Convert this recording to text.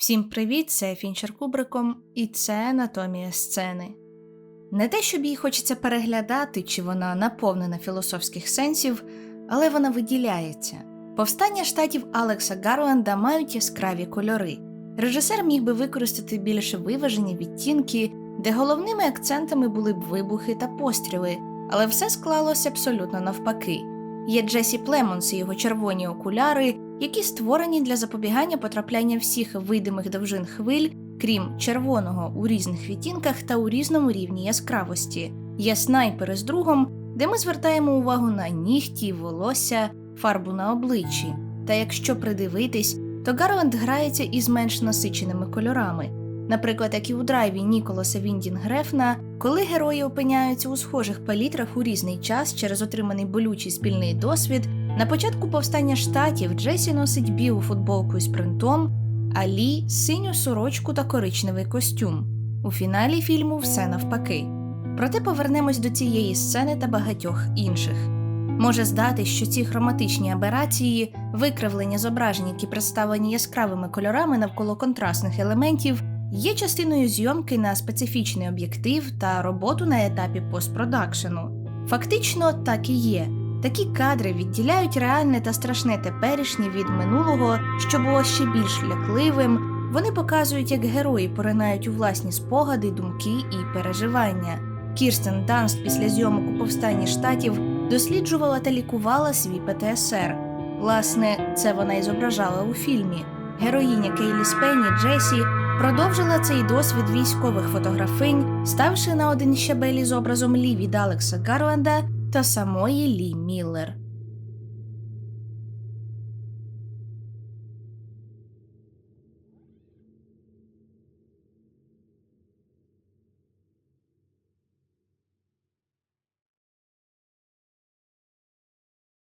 Всім привіт, це Фінчер Кубриком, і це анатомія сцени. Не те, щоб їй хочеться переглядати, чи вона наповнена філософських сенсів, але вона виділяється. Повстання штатів Алекса Гарленда мають яскраві кольори. Режисер міг би використати більш виважені відтінки, де головними акцентами були б вибухи та постріли, але все склалося абсолютно навпаки. Є Джесі Племонс і його червоні окуляри, які створені для запобігання потрапляння всіх видимих довжин хвиль, крім червоного у різних відтінках та у різному рівні яскравості. Є снайпери з другом, де ми звертаємо увагу на нігті, волосся, фарбу на обличчі. Та якщо придивитись, то Гарленд грається із менш насиченими кольорами. Наприклад, як і у драйві Ніколаса Віндін Грефна, коли герої опиняються у схожих палітрах у різний час через отриманий болючий спільний досвід, на початку повстання штатів Джесі носить білу футболку із принтом, а Лі синю сорочку та коричневий костюм. У фіналі фільму все навпаки. Проте повернемось до цієї сцени та багатьох інших. Може здатись, що ці хроматичні аберації, викривлення зображень, які представлені яскравими кольорами навколо контрастних елементів, є частиною зйомки на специфічний об'єктив та роботу на етапі постпродакшену. Фактично так і є. Такі кадри відділяють реальне та страшне теперішнє від минулого, що було ще більш лякливим. Вони показують, як герої поринають у власні спогади, думки і переживання. Кірстен Данст після зйомок у повстанні штатів досліджувала та лікувала свій ПТСР. Власне, це вона і зображала у фільмі. Героїня Кейлі Спенні Джесі продовжила цей досвід військових фотографинь, ставши на один щабель із образом Лі від Алекса Гарленда та самої Лі Міллер.